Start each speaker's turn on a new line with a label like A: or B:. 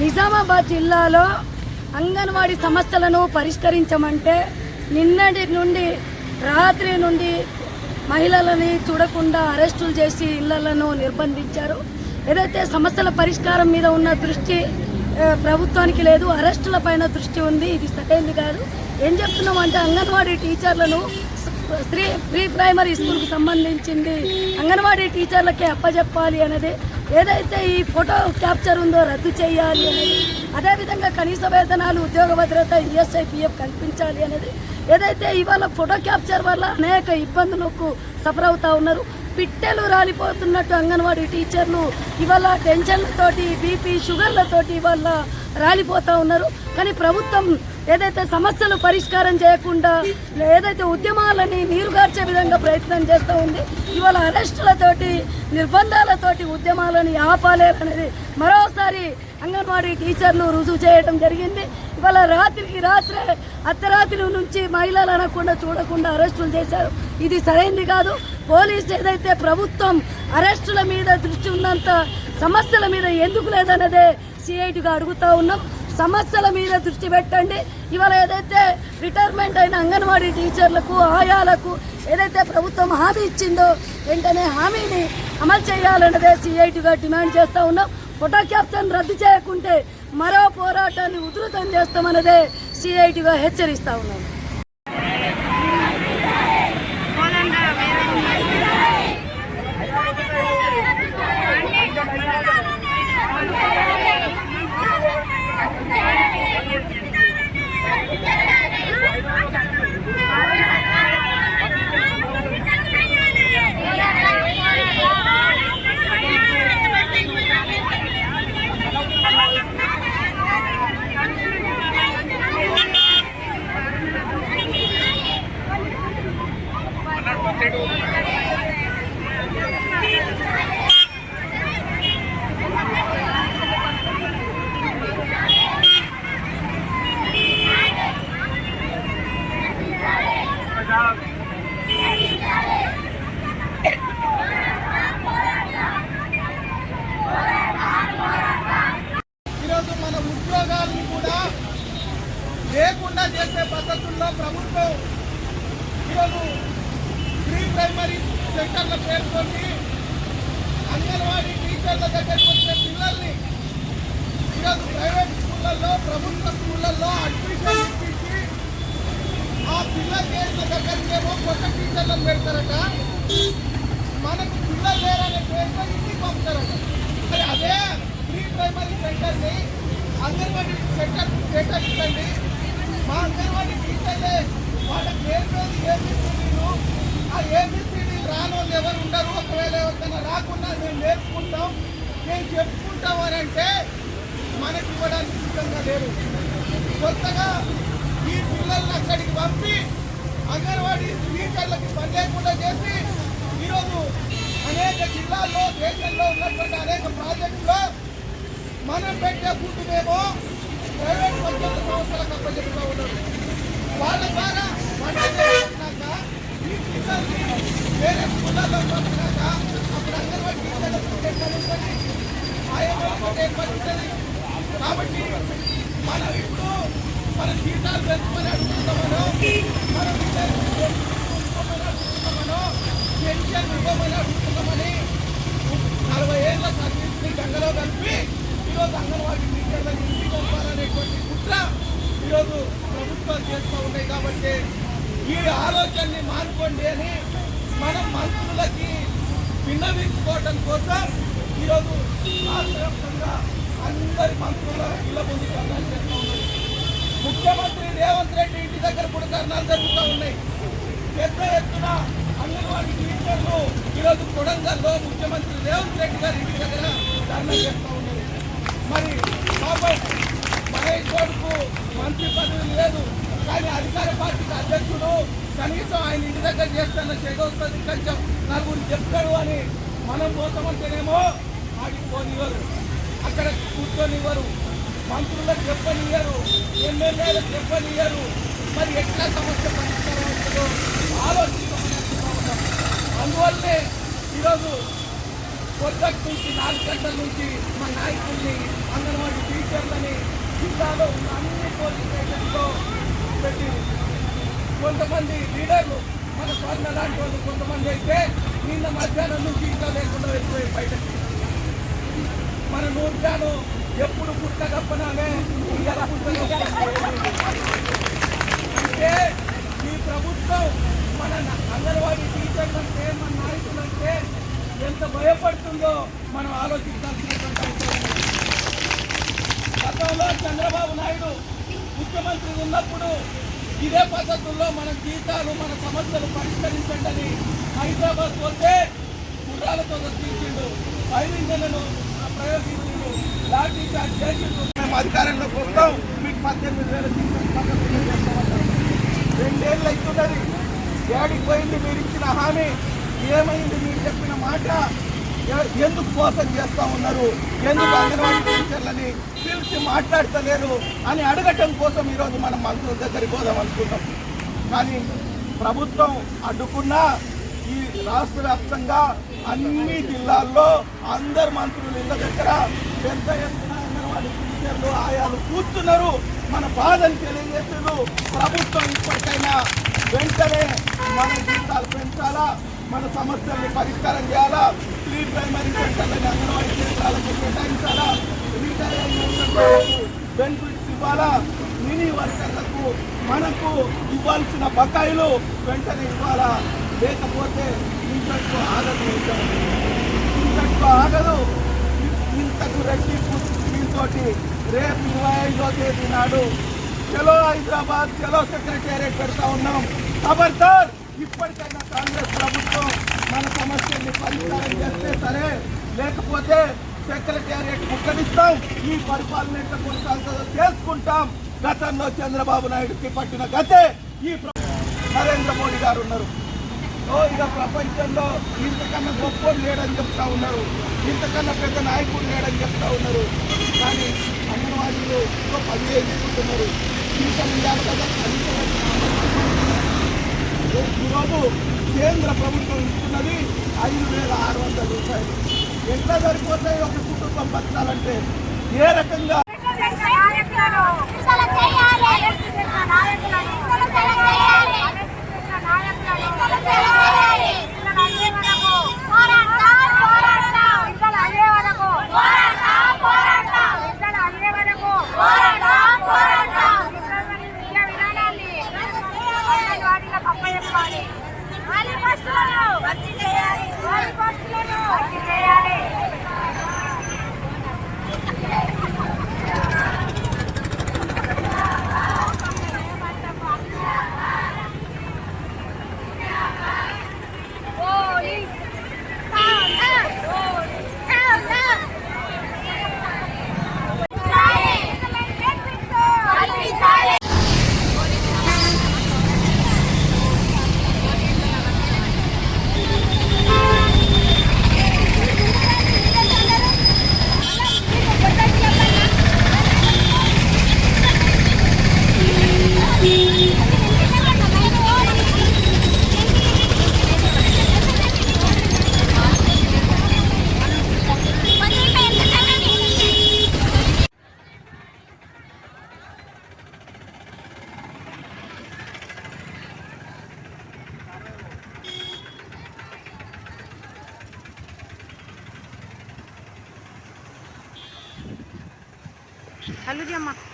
A: నిజామాబాద్ జిల్లాలో అంగన్వాడీ సమస్యలను పరిష్కరించమంటే నిన్నటి నుండి రాత్రి నుండి మహిళలని చూడకుండా అరెస్టులు చేసి ఇళ్ళను నిర్బంధించారు. ఏదైతే సమస్యల పరిష్కారం మీద ఉన్న దృష్టి ప్రభుత్వానికి లేదు అరెస్టుల పైన దృష్టి ఉంది ఇది సరైంది కాదు. ఏం చెప్తున్నామంటే అంగన్వాడీ టీచర్లను స్త్రీ ప్రీ ప్రైమరీ స్కూల్కి సంబంధించింది. అంగన్వాడీ టీచర్లకే అప్పచెప్పాలి అనేది ఏదైతే ఈ ఫోటో క్యాప్చర్ ఉందో రద్దు చేయాలి అనేది అదేవిధంగా కనీస వేతనాలు ఉద్యోగ భద్రత ఈఎస్ఐ పిఎఫ్ కల్పించాలి అనేది ఏదైతే ఇవాళ ఫోటో క్యాప్చర్ వల్ల అనేక ఇబ్బందులకు సఫర్ అవుతా ఉన్నారు. పిట్టెలు రాలిపోతున్నట్టు అంగన్వాడీ టీచర్లు ఇవాళ టెన్షన్లతోటి బీపీ షుగర్లతోటి ఇవాళ రాలిపోతా ఉన్నారు. కానీ ప్రభుత్వం ఏదైతే సమస్యలు పరిష్కారం చేయకుండా ఏదైతే ఉద్యమాలని నీరుగార్చే విధంగా ప్రయత్నం చేస్తూ ఉంది ఇవాళ అరెస్టులతోటి నిర్బంధాలతోటి ఉద్యమాలను ఆపాలేరనేది మరోసారి అంగన్వాడీ టీచర్లు రుజువు చేయడం జరిగింది. ఇవాళ రాత్రికి రాత్రే అర్ధరాత్రి నుంచి మహిళలు అనకుండా చూడకుండా అరెస్టులు చేశారు. ఇది సరైంది కాదు. పోలీసు ఏదైతే ప్రభుత్వం అరెస్టుల మీద దృష్టి ఉన్నంత సమస్యల మీద ఎందుకు లేదన్నదే సిఐటిగా అడుగుతా ఉన్నాం. సమస్యల మీద దృష్టి పెట్టండి. ఇవాళ ఏదైతే రిటైర్మెంట్ అయిన అంగన్వాడీ టీచర్లకు ఆయాలకు ఏదైతే ప్రభుత్వం హామీ ఇచ్చిందో వెంటనే హామీని అమలు చేయాలన్నదే సిఐటిగా డిమాండ్ చేస్తూ ఉన్నాం. ఫోటో క్యాప్షన్ రద్దు చేయకుంటే మరో పోరాటాన్ని ఉధృతం చేస్తామన్నదే సిఐటిగా హెచ్చరిస్తూ ఉన్నాం.
B: లేకుండా చేసే పద్ధతుల్లో ప్రభుత్వం ఈరోజు ప్రీ ప్రైమరీ సెంటర్ల పేరుతోటి అంగన్వాడీ టీచర్ల దగ్గరికి వచ్చే పిల్లల్ని ఈరోజు ప్రైవేట్ స్కూళ్ళల్లో ప్రభుత్వ స్కూళ్ళల్లో అడ్మిషన్ ఇప్పించి ఆ పిల్లల కేసుల దగ్గరికి ఏమో కొత్త టీచర్లను పెడతారట. మనకు పిల్లలు లేరనే పేరుతో ఇంటికి పంపుతారట. మరి అదే ప్రీ ప్రైమరీ సెంటర్ని అంగన్వాడీ సెంటర్ కేటాయించండి మా అంగన్వాడీ టీచర్లే వాళ్ళ పేరు మీద ఏబిసిడీలు. ఆ ఏబిసిడీలు రాని వాళ్ళు ఎవరు ఉండరు? ఒకవేళ ఎవరికైనా రాకుండా మేము నేర్చుకుంటాం. మేము చెప్పుకుంటాం అని అంటే మనకి ఇవ్వడానికి సిద్ధంగా లేరు. కొత్తగా ఈ పిల్లల్ని అక్కడికి పంపి అంగన్వాడీ టీచర్లకి పని లేకుండా చేసి ఈరోజు అనేక జిల్లాల్లో దేశంలో ఉన్నటువంటి అనేక ప్రాజెక్టులో మనం పెట్టే ఫుడ్నేమో ప్రైవేట్ పంచాయతీ సంస్థలకు అప్పచెప్తా ఉన్నారు. వాళ్ళ ద్వారా వేరే స్కూళ్ళల్లో పంపినాక అప్పుడు అంగన్వాడీ టీచర్లకు ఎక్కడ ఉంటుంది? కాబట్టి మనం ఇప్పుడు మన జీతాలు పెంచుకొని అడుగుతున్నామనో మన పెంచుకోమని పెన్షన్ ఇవ్వమని అడుగుతున్నామని నలభై ఏళ్ళ సర్వీస్ని గంగలో కలిపి ఈరోజు అంగన్వాడీ టీచర్లను ఇంటికి పంపాలని కుట్ర ఈరోజు ప్రభుత్వాలు చేస్తూ ఉన్నాయి ఈ ఆలోచనని మానుకోండి అని మనం మంత్రులకి విన్నవించుకోవడం కోసం ఈరోజు రాష్ట్ర అందరి మంత్రుల ఇళ్ళ ముందు ధర్నాలు జరుగుతూ ఉన్నాయి. ముఖ్యమంత్రి రేవంత్ రెడ్డి ఇంటి దగ్గర కూడా ధర్నాలు జరుగుతూ ఉన్నాయి. పెద్ద ఎత్తున అంగన్వాడీ టీచర్లు ఈరోజు కొడంగల్లో ముఖ్యమంత్రి రేవంత్ రెడ్డి గారి ఇంటి దగ్గర ధర్నా చేస్తూ ఉన్నారు. మరి బాబాయ్ మహేష్ గౌడ్కు మంత్రి పదవి లేదు. కానీ అధికార పార్టీకి అధ్యక్షుడు కనీసం ఆయన ఇంటి దగ్గర చేస్తున్న చెగొస్తుంది కొంచెం నలుగురు చెప్తాడు అని మనం పోతామంటేనేమో ఆడికి పోనివ్వరు. అక్కడ కూర్చొనివ్వరు. మంత్రులకు చెప్పనియ్యరు ఎమ్మెల్యేలకు చెప్పనియ్యరు. మరి ఎట్లా సమస్య పరిష్కారం అవుతుందో ఆలోచించమని అందువల్లే ఈరోజు పొద్దుటి నుంచి నాలుగు గంటల నుంచి మా నాయకుల్ని అంగన్వాడీ టీచర్లని జిల్లాలో ఉన్న అన్ని పోలీస్ స్టేషన్లో పెట్టి కొంతమంది లీడర్లు మన స్వర్ణ లాంటి వాళ్ళు కొంతమంది అయితే నిన్న మధ్యాహ్నం నుంచి ఇంకా లేకుండా వెళ్ళిపోయి బయటకి. మన నూర్జాను ఎప్పుడు పుట్ట కప్పనాలే ఇలా పుట్ట అంటే ఈ ప్రభుత్వం మన అంగన్వాడీ టీచర్లంటే మన నాయకులంటే ఎంత భయపడుతుందో మనం ఆలోచించాల్సినటువంటి గతంలో చంద్రబాబు నాయుడు ముఖ్యమంత్రి ఉన్నప్పుడు ఇదే పద్ధతుల్లో మన జీతాలు మన సమస్యలు పరిష్కరించండి అని హైదరాబాద్ పోతే గుర్రాలతో తీర్చిండు ఐదింజలను ప్రయోగించిండు లాఠీ చార్జ్ చేసిండు. మేము అధికారంలోకి వస్తాం మీకు పద్దెనిమిది వేల రెండేళ్ళు అవుతున్నది. ఏడికి పోయింది మీరు ఇచ్చిన హామీ. ఏమైంది మీరు చెప్పిన మాట? ఎందుకు మోసం చేస్తా ఉన్నారు? ఎందుకు అంగన్వాడీ టీచర్లని పిలిచి మాట్లాడతలేరు అని అడగటం కోసం ఈరోజు మనం మంత్రుల దగ్గరికి పోదాం అనుకుంటాం కానీ ప్రభుత్వం అడ్డుకున్నా ఈ రాష్ట్ర వ్యాప్తంగా అన్ని జిల్లాల్లో అందరు మంత్రులు ఇళ్ళ దగ్గర పెద్ద ఎత్తున అంగన్వాడీ టీచర్లు ఆయాలు కూర్చున్నారు. మన బాధను తెలియజేసారు ప్రభుత్వం ఇప్పటికైనా వెంటనే మన జీతాలు పెంచాలా? మన సమస్యల్ని పరిష్కారం చేయాలా? ప్రీ ప్రైమరీ సెంటర్లని అంగన్వాడీ కేంద్రాలకు కేటాయించాలా? రిటైర్ అయిన బెనిఫిట్స్ ఇవ్వాలా? మినీ వర్కర్లకు మనకు ఇవ్వాల్సిన బకాయిలు వెంటనే ఇవ్వాలా? లేకపోతే ఇంతకు ఆగదు ఇంతకు ఆగదు. ఇంతకు రెట్టింపు దీంతోటి రేపు ఇరవై ఐదో తేదీ నాడు. చలో హైదరాబాద్ చలో సెక్రటేరియట్ పెడతా ఉన్నాం. ఖబర్దార్ ఇప్పటికైనా కాంగ్రెస్ ప్రభుత్వం మన సమస్యల్ని పరిష్కారం చేస్తే సరే లేకపోతే సెక్రటేరియట్ ముట్టడిస్తాం ఈ పరిపాలన ఎట్లా కొనసాగుతుందో చేసుకుంటాం. గతంలో చంద్రబాబు నాయుడుకి పట్టిన గతే ఈ నరేంద్ర మోడీ గారు ఉన్నారు. ఇక ప్రపంచంలో ఇంతకన్నా గొప్ప లేడని చెప్తా ఉన్నారు. ఇంతకన్నా పెద్ద నాయకుడు లేడని చెప్తా ఉన్నారు. కానీ అంగన్వాడీలు పని పదివేలు తీసుకుంటున్నారు జీతం కదా కనీసం ఈరోజు కేంద్ర ప్రభుత్వం ఇస్తున్నది ఐదు వేల ఆరు వందల రూపాయలు. ఎట్లా సరిపోతాయి ఒక కుటుంబం బతకాలంటే ఏ రకంగా
C: Kalau
D: dia mak.